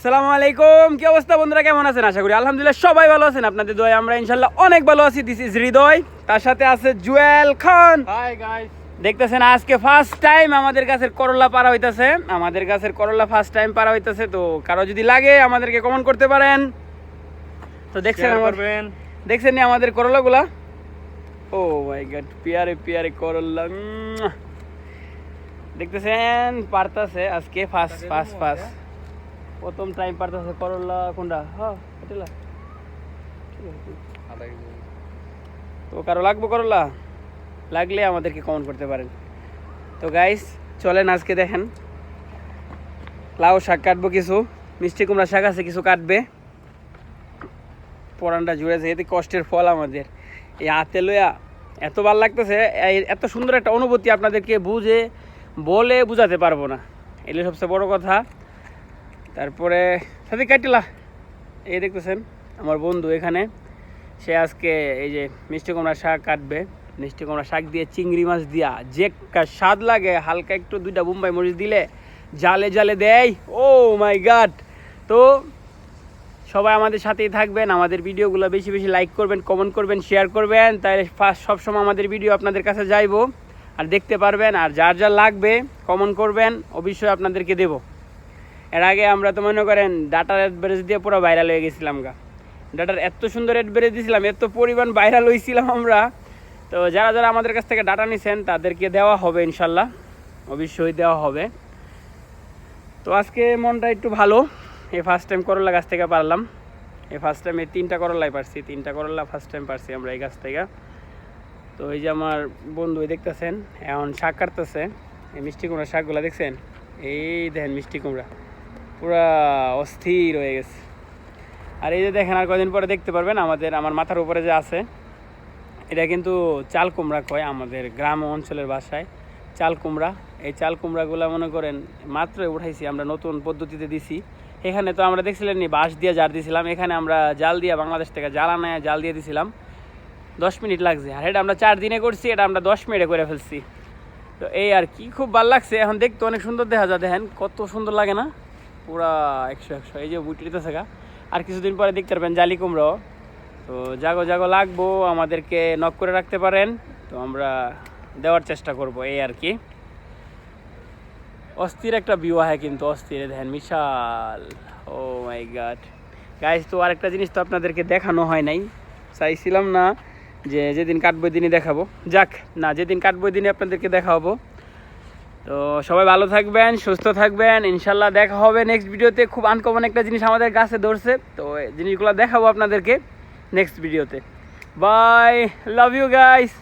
আসসালামু আলাইকুম কি অবস্থা বন্ধুরা কেমন আছেন? আশা করি আলহামদুলিল্লাহ সবাই ভালো আছেন। আপনাদের দোয়া আমরা ইনশাল্লাহ অনেক ভালো আছি। This is Hridoy. তার সাথে আছে জুয়েল খান। হাই গাইস দেখতেছেন আজকে ফার্স্ট টাইম আমাদের গাছের করলা পারা হইতাছে। আমাদের গাছের করলা ফার্স্ট টাইম পারা হইতাছে। তো কারও যদি লাগে আমাদেরকে কমেন্ট করতে পারেন। তো দেখছেন আমার করবেন। দেখছেন নি আমাদের করলাগুলা? ও মাই গড পিয়ারে পিয়ারে করলা দেখতেছেন পারতাছে আজকে ফার্স্ট ফার্স্ট ফার্স্ট প্রথম টাইম পারতাছে করলা কোনটা হ্যাঁ এটালা তো কারও লাগবে করলা? লাগলে আমাদেরকে কমেন্ট করতে পারেন। তো গাইস চলেন আজকে দেখেন। লাউ শাক কাটবো কিছু। মিষ্টি কুমড়া শাক আছে কিছু কাটবে। পরানটা জুড়েছে এতে কষ্টের ফল আমাদের। এই হাতে লইয়া এত ভালো লাগতেছে এত সুন্দর একটা অনুভূতি আপনাদেরকে বুঝে বলে বুঝাতে পারব না। এগুলো সবচেয়ে বড় কথা তারপরে সাথে কাটিলা এই দেখতেছেন আমার বন্ধু এখানে, সে আজকে এই যে মিষ্টি কুমড়া শাক কাটবে। মিষ্টি কুমড়া শাক দিয়ে, চিংড়ি মাছ দিয়া, যে স্বাদ লাগে, হালকা একটু দুইটা বোম্বাই মরিচ দিলে জালে জালে দেয়। ও মাই গাড তো সবাই আমাদের সাথেই থাকবেন, আমাদের ভিডিওগুলো বেশি বেশি লাইক করবেন কমেন্ট করবেন শেয়ার করবেন তাহলে ফার্স্ট সবসময় আমাদের ভিডিও আপনাদের কাছে যাইবো। আর দেখতে পারবেন, আর যার যা লাগবে কমেন্ট করবেন, অবশ্যই আপনাদেরকে দেবো। এর আগে আমরা তো মনে করেন ডাটার অ্যাডভারেজ দিয়ে পুরো ভাইরাল হয়ে গেছিলাম গা। ডাটার এত সুন্দর অ্যাডভারেজ দিয়েছিলাম এত পরিমাণ ভাইরাল হয়েছিলাম আমরা। তো যারা যারা আমাদের কাছ থেকে ডাটা নিছেন, তাদেরকে দেওয়া হবে ইনশাল্লাহ। অবশ্যই দেওয়া হবে। তো আজকে মনটা একটু ভালো। এই ফার্স্ট টাইম করলা গাছ থেকে পারলাম। এই ফার্স্ট টাইম এই তিনটা করলাই পারছি, তিনটা করলা ফার্স্ট টাইম পারছি আমরা এই গাছ থেকে। তো এই যে আমার বন্ধু দেখতেছেন, এখন শাক কাটতেছে। এই মিষ্টি কুমড়া শাকগুলো দেখছেন? এই দেখেন মিষ্টি কুমড়া। পুরা অস্থির হয়ে গেছে। আর এই যে দেখেন, আর কদিন পরে দেখতে পারবেন, আমাদের, আমার মাথার উপরে যে আছে, এটা কিন্তু চাল কুমড়া কয়, আমাদের গ্রাম অঞ্চলের বাসায় চাল কুমড়া এই চাল কুমড়াগুলো মনে করেন, মাত্রই উঠাইছি, আমরা নতুন পদ্ধতিতে দিছি। এখানে তো আমরা দেখছিলেন নি, বাঁশ দিয়ে জার দিছিলাম। এখানে আমরা জাল দিয়ে বাংলাদেশ থেকে জাল আনায় জাল দিয়ে দিছিলাম। দশ মিনিট লাগছে। আর এটা আমরা চার দিনে করছি, এটা আমরা দশ মিনিটে করে ফেলছি। তো এই আর কি, খুব ভালো লাগছে। এখন দেখতে অনেক সুন্দর দেখা যায়। দেখেন, কত সুন্দর লাগে না? পুরা একশো একশো। এই যে বুটিতে থাকা আর কিছুদিন পরে দেখতে পারবেন জালি কুমড়ো। তো জাগো জাগো লাগবো, আমাদেরকে নক করে রাখতে পারেন। তো আমরা দেওয়ার চেষ্টা করব এই আর কি। অস্থির একটা হয় কিন্তু, অস্থির দেখেন, বিশাল। ও মাই গাড গাইজ তো আরেকটা জিনিস তো আপনাদেরকে দেখানো হয় নাই। চাইছিলাম না যে যেদিন কাটবো দিনই দেখাবো। যাক, না, যেদিন কাটবো ওই দিনই আপনাদেরকে দেখাবো। তো সবাই ভালো থাকবেন, সুস্থ থাকবেন। ইনশাল্লাহ দেখা হবে নেক্সট ভিডিওতে। খুব আনকমন একটা জিনিস আমাদের গাছে ধরছে। তো জিনিসগুলো দেখাবো আপনাদেরকে নেক্সট ভিডিওতে। By love you guys